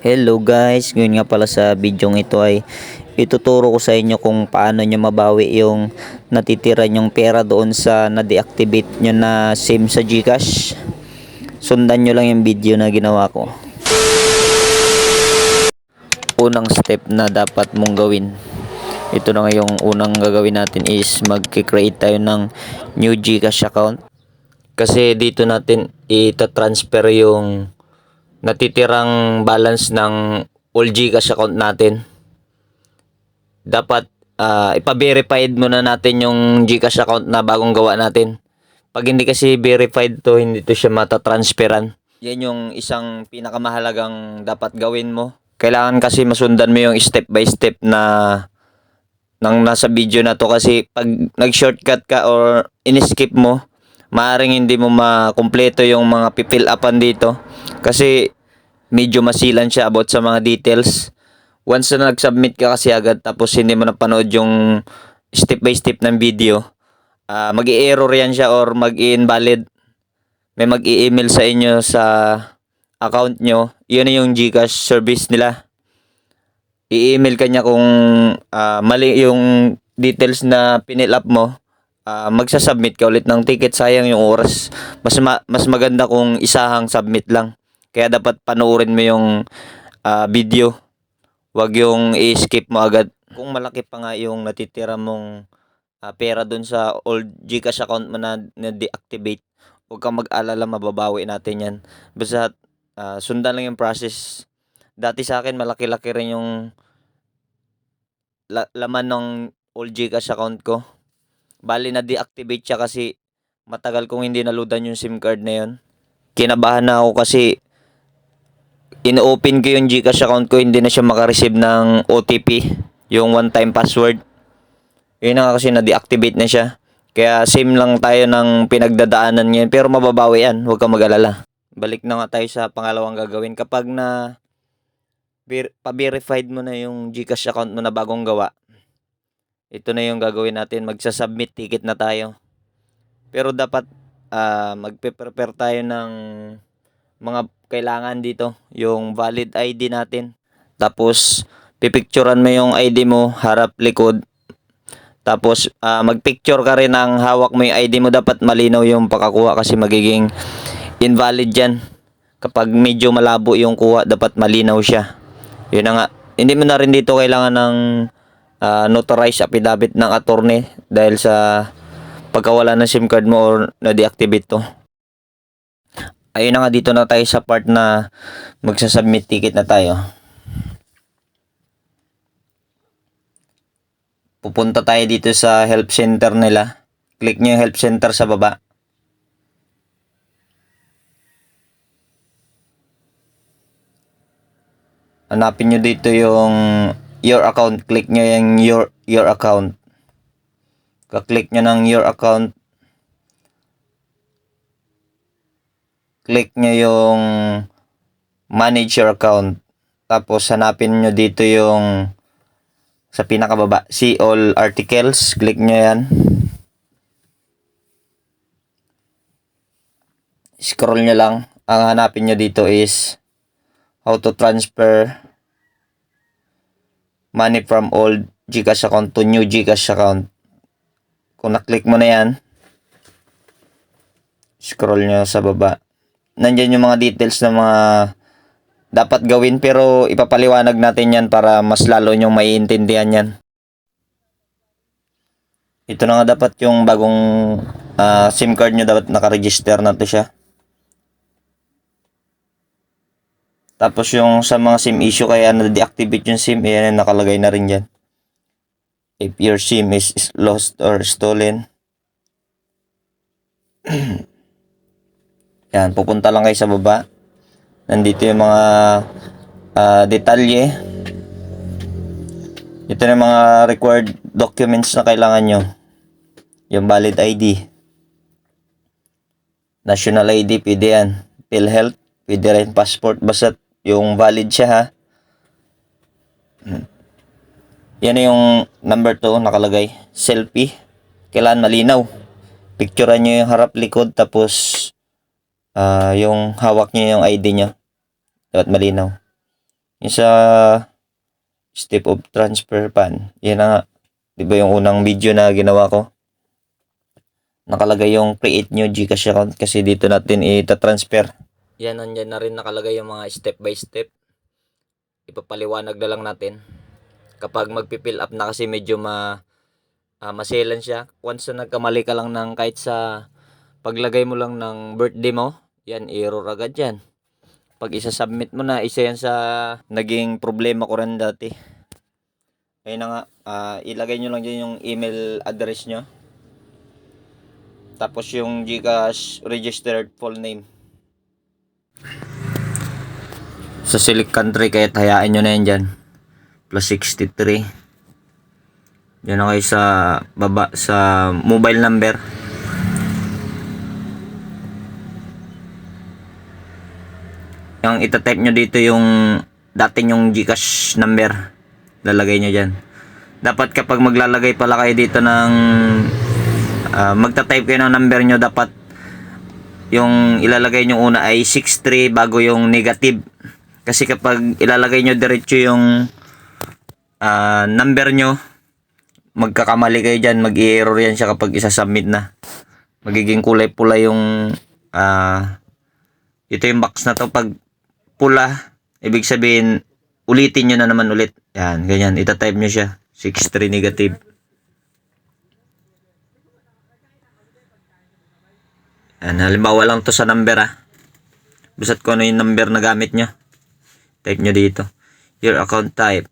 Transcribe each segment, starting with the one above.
Hello guys, ngayon nga pala sa video ito ay ituturo ko sa inyo kung paano nyo mabawi yung natitira nyong pera doon sa na-deactivate nyo na SIM sa Gcash. Sundan nyo lang yung video na ginawa ko. Unang step na dapat mong gawin. Ito na nga yung unang gagawin natin is mag-create tayo ng new Gcash account. Kasi dito natin ita-transfer yung natitirang balance ng all Gcash account natin. Dapat ah, ipa-verified muna natin yung Gcash account na bagong gawa natin. Pag hindi kasi verified to, hindi to siya matatransferan. Yan yung isang pinakamahalagang dapat gawin mo. Kailangan kasi masundan mo yung step by step na nang nasa video na to kasi pag nag-shortcut ka or in-skip mo, maaring hindi mo makumpleto yung mga pipill upan dito kasi medyo masilan siya about sa mga details. Once na nag-submit ka kasi agad tapos hindi mo napanood yung step by step ng video, ah mag-i-error yan siya or mag-invalid. May mag-i-email sa inyo sa account nyo. Yun na yung Gcash service nila. I-email ka niya kung ah, mali yung details na pinill up mo ah, magsasubmit ka ulit ng ticket sayang yung oras mas ma- mas maganda kung isahang submit lang kaya dapat panoorin mo yung ah, video. Wag yung i-skip mo agad. Kung malaki pa nga yung natitira mong ah, pera dun sa old Gcash account mo na, na deactivate huwag kang mag-alala mababawi natin yan. Basta ah, sundan lang yung process. Dati sa akin malaki-laki rin yung la- laman ng old Gcash account ko. Bali na deactivate siya kasi matagal kong hindi naludan yung SIM card na yun. Kinabahan na ako kasi ino-open ko yung Gcash account ko, hindi na siya makareceive ng OTP, yung one-time password. Yun na kasi na-deactivate na siya. Kaya SIM lang tayo ng pinagdadaanan ngayon, pero mababawi yan, huwag kang mag-alala. Balik na nga tayo sa pangalawang gagawin. Kapag na ver- pa-verified mo na yung Gcash account mo na bagong gawa, ito na yung gagawin natin. Magsasubmit ticket na tayo. Pero dapat ah magpe-prepare tayo ng mga kailangan dito. Yung valid ID natin. Tapos, pipicturean mo yung ID mo, harap, likod. Tapos, ah, magpicture ka rin ng hawak mo yung ID mo. Dapat malinaw yung pakakuha kasi magiging invalid yan. Kapag medyo malabo yung kuha, dapat malinaw siya. Yun na nga. Hindi mo na rin dito kailangan ng ah, notarized affidavit ng attorney dahil sa pagkawala ng SIM card mo or na-deactivate to. Ayun na nga dito na tayo sa part na magsasubmit ticket na tayo. Pupunta tayo dito sa help center nila. Click nyo yung help center sa baba. Hanapin nyo dito yung your account. Click nyo yung your, your account. Kaklik nyo ng your account. Click nyo yung manage your account. Tapos hanapin nyo dito yung sa pinakababa. See all articles. Click nyo yan. Scroll nyo lang. Ang hanapin nyo dito is how to transfer money from old Gcash account to new Gcash account. Kung na-click mo na yan, scroll nyo sa baba. Nandyan yung mga details ng mga dapat gawin pero ipapaliwanag natin yan para mas lalo nyong maiintindihan yan. Ito na nga dapat yung bagong ah, SIM card nyo dapat nakaregister na to siya. Tapos yung sa mga SIM issue kaya na-deactivate yung SIM, ayan nakalagay na rin dyan. If your SIM is lost or stolen. yan, pupunta lang kayo sa baba. Nandito yung mga ah, detalye. Ito na mga required documents na kailangan nyo. Yung valid ID. National ID, pwede yan. PhilHealth, pwede rin passport. Basta yung valid siya ha. Yan na yung number 2 nakalagay. Selfie. Kailangan malinaw. Picturean nyo yung harap likod tapos ah yung hawak nyo yung ID nyo. Dapat malinaw. Yung sa step of transfer pan. Yan na nga. Di yung unang video na ginawa ko? Nakalagay yung create new Gcash account kasi dito natin ita-transfer. Yan, nandyan na rin nakalagay yung mga step by step. Ipapaliwanag na lang natin. Kapag magpipill up na kasi medyo ma ah, maselan siya. Once na nagkamali ka lang ng kahit sa paglagay mo lang ng birthday mo, yan, error agad yan. Pag isa-submit mo na, isa yan sa naging problema ko rin dati. Ayun na nga, ah, ilagay nyo lang dyan yung email address nyo. Tapos yung Gcash registered full name. Sa select country, kahit hayaan nyo na yan dyan. Plus 63. Yan na kayo sa baba sa mobile number. Yung itatype nyo dito yung dating yung Gcash number. Lalagay nyo dyan. Dapat kapag maglalagay pala kayo dito ng ah, magta-type kayo ng number nyo dapat yung ilalagay nyo una ay 63 bago yung negative. Kasi kapag ilalagay nyo diretso yung ah, number nyo, magkakamali kayo dyan, mag-error yan siya kapag isa-submit na. Magiging kulay pula yung ah ito yung box na to pag pula, ibig sabihin ulitin nyo na naman ulit. Yan, ganyan, itatype nyo siya. 63 negative. Yan, halimbawa lang to sa number ah. Basat ko ano yung number na gamit nyo. Type nyo dito. Your account type.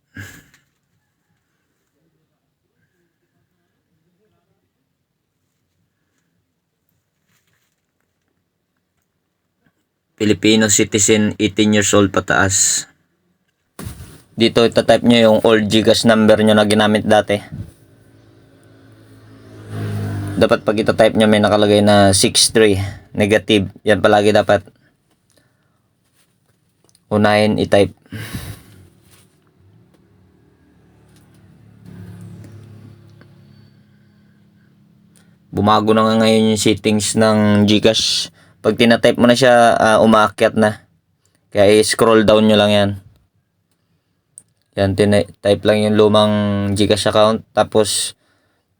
Filipino citizen 18 years old pataas. Dito itatype nyo yung old Gcash number nyo na ginamit dati. Dapat pag itatype nyo may nakalagay na 63 negative. Yan palagi dapat. Unahin i-type. Bumago na nga ngayon yung settings ng Gcash. Pag tinatype mo na siya, ah, umaakyat na. Kaya i-scroll down nyo lang yan. Yan, type lang yung lumang Gcash account. Tapos,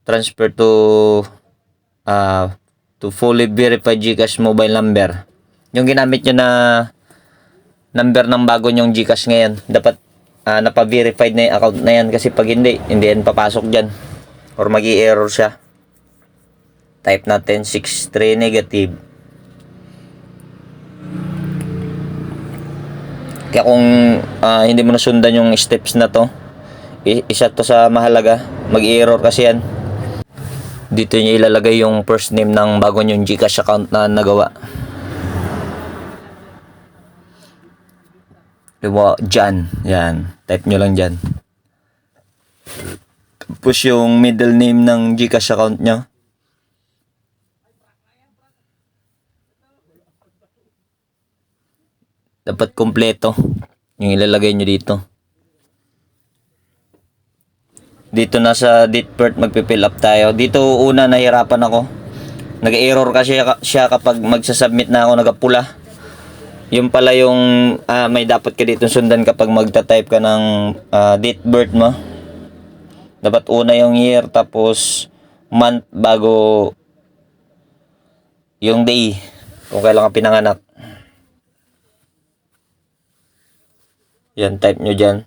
transfer to ah to fully verified Gcash mobile number. Yung ginamit nyo na number ng bago nyong Gcash ngayon, dapat ah, napa-verified na yung account na yan kasi pag hindi, hindi yan papasok dyan. Or mag error siya. Type natin 63 negative. Kaya kung ah, hindi mo nasundan yung steps na to, isa to sa mahalaga. Mag-error kasi yan. Dito niya ilalagay yung first name ng bago yung Gcash account na nagawa. Diba, Jan. Yan. Type nyo lang dyan. Tapos yung middle name ng Gcash account nyo. Dapat kompleto. Yung ilalagay nyo dito. Dito na sa date birth magpipill up tayo. Dito una nahirapan ako. Nag-error kasi siya- siya kapag magsasubmit na ako nagapula. Yung pala yung ah, may dapat ka dito sundan kapag magta-type ka ng ah, date birth mo. Dapat una yung year tapos month bago yung day kung kailan ka pinanganak. Yan, type nyo dyan.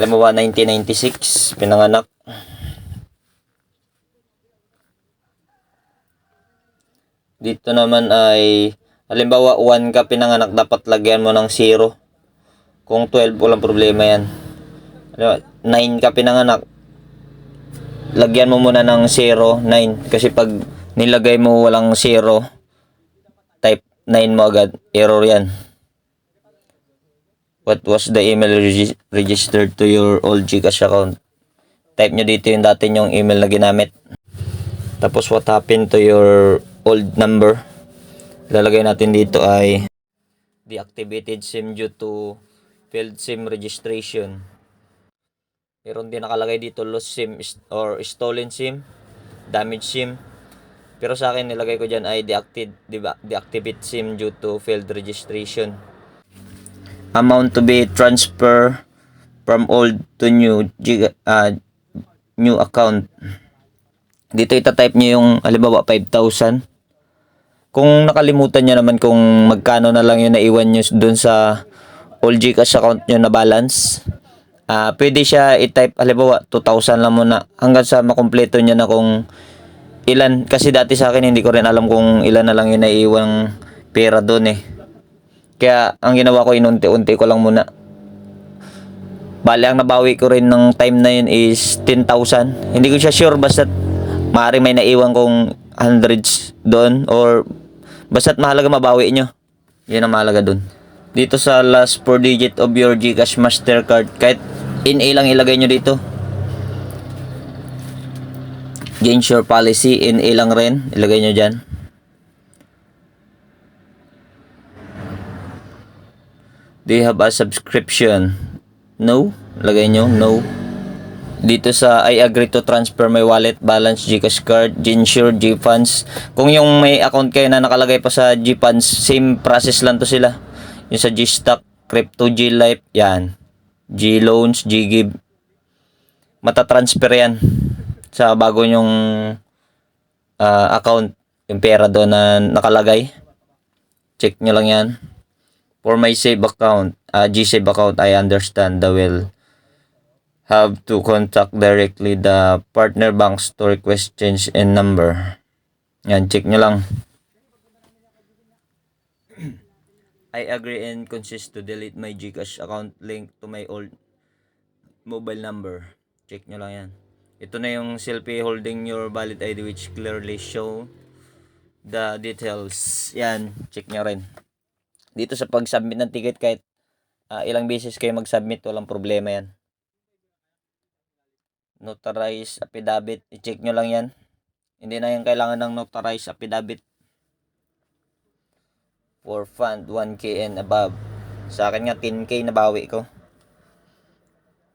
Alam mo ba, 1996, pinanganak. Dito naman ay, halimbawa 1 ka pinanganak, dapat lagyan mo ng 0. Kung 12, walang problema yan. Halimbawa, 9 ka pinanganak, lagyan mo muna ng 0, 9. Kasi pag nilagay mo walang 0, type 9 mo agad, error yan. What was the email regi- registered to your old Gcash account? Type nyo dito yung dati yung email na ginamit. Tapos what happened to your old number? Lalagay natin dito ay deactivated SIM due to failed SIM registration. Meron din nakalagay dito lost SIM or stolen SIM, damaged SIM. Pero sa akin nilagay ko diyan ay deactivate, di ba? Deactivate SIM due to failed registration. Amount to be transfer from old to new ah, new account. Dito itatype nyo yung halimbawa 5,000. Kung nakalimutan nyo naman kung magkano na lang yung naiwan nyo dun sa old Gcash account nyo na balance, ah pwede siya i-type halimbawa 2,000 lang muna hanggang sa makumpleto nyo na kung ilan. Kasi dati sa akin hindi ko rin alam kung ilan na lang yung naiiwang pera doon eh. Kaya ang ginawa ko inunti-unti ko lang muna. Bali, ang nabawi ko rin ng time na yun is 10,000. Hindi ko siya sure basta maaari may naiwan kong hundreds doon or basta't mahalaga mabawi nyo. Yun ang mahalaga doon. Dito sa last 4 digit of your Gcash Mastercard, kahit in-A lang ilagay nyo dito. Change your policy, in-A lang rin, ilagay nyo dyan. Do you have a subscription? No? Lagay nyo, no. Dito sa I agree to transfer my wallet balance Gcash card, Ginsure, GFunds. Kung yung may account kayo na nakalagay pa sa GFunds, same process lang to sila. Yung sa Gstock, Crypto, G-Life, yan. G-Loans, G-Give. Matatransfer yan sa bago yung ah, account. Yung pera doon na nakalagay. Check nyo lang yan. For my save account, uh, G-Save account, I understand the will have to contact directly the partner banks to request change in number. Yan, check nyo lang. I agree and consist to delete my Gcash account link to my old mobile number. Check nyo lang yan. Ito na yung selfie holding your valid ID which clearly show the details. Yan, check nyo rin. Dito sa pag-submit ng ticket kahit ah, ilang beses kayo mag-submit, walang problema yan. Notarized affidavit, i-check nyo lang yan. Hindi na yung kailangan ng notarized affidavit for fund 1k and above. Sa akin nga 10k nabawi ko.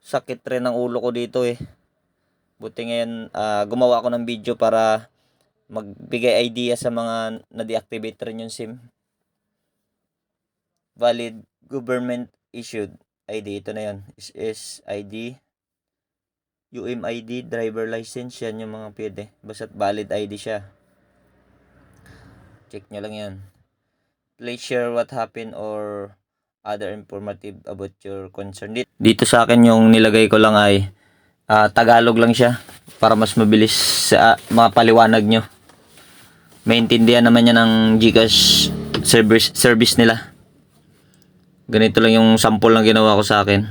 Sakit rin ang ulo ko dito eh. Buti ngayon ah, gumawa ako ng video para magbigay idea sa mga na-deactivate rin yung SIM. Valid government issued ID. Ito na yun. Is ID. UMID, driver license, yan yung mga pwede. Basta't valid ID siya. Check nyo lang yan. Please share what happened or other informative about your concern. Dito, sa akin yung nilagay ko lang ay ah, Tagalog lang siya para mas mabilis sa ah, mga paliwanag nyo. Maintindihan naman niya ng Gcash service, service nila. Ganito lang yung sample na ginawa ko sa akin.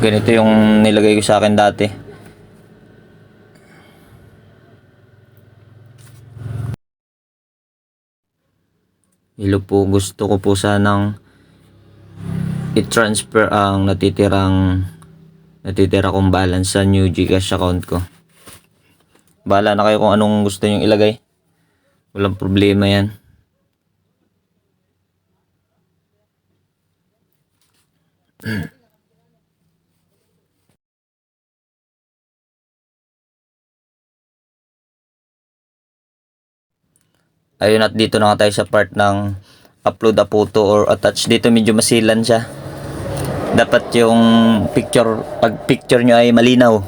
Ganito yung nilagay ko sa akin dati. Hello po, gusto ko po sanang i-transfer ang natitirang natitira kong balance sa new Gcash account ko. Bahala na kayo kung anong gusto nyong ilagay. Walang problema yan. Ayun at dito na nga tayo sa part ng upload a photo or attach. Dito medyo masilan siya. Dapat yung picture, pag picture nyo ay malinaw.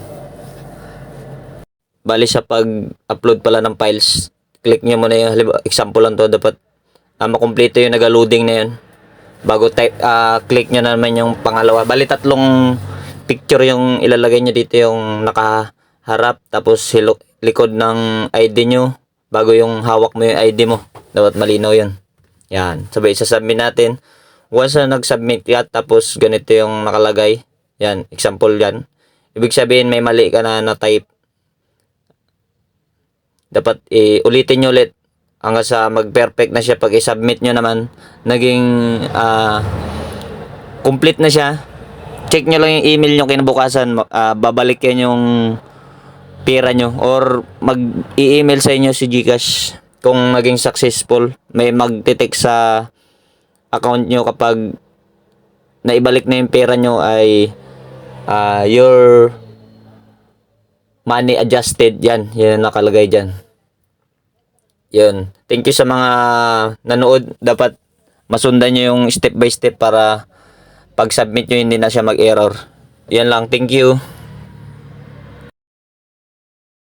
Bali sa pag-upload pala ng files, click nyo muna yung, example lang to, dapat uh, makumpleto yung nag-loading na yun. Bago type, ah, click nyo naman yung pangalawa. Bali tatlong picture yung ilalagay nyo dito yung nakaharap, tapos hilo, likod ng ID nyo, bago yung hawak mo yung ID mo. Dapat malinaw yun. Yan. Sabay, isasubmit natin. Once na nag-submit ka, tapos ganito yung nakalagay. Yan, example yan. Ibig sabihin, may mali ka na na-type. Dapat eh, ulitin nyo ulit hanggang sa mag-perfect na siya. Pag i-submit nyo naman, naging ah, complete na siya. Check nyo lang yung email nyo kinabukasan. ah, babalik yan yung pera nyo or mag-i-email sa inyo si Gcash kung naging successful. May magte-text sa account nyo kapag naibalik na yung pera nyo ay ah, your money adjusted yan. Yan ang nakalagay dyan. Yun. Thank you sa mga nanood. Dapat masundan nyo yung step by step para pag submit nyo hindi na siya mag-error. Yan lang, thank you.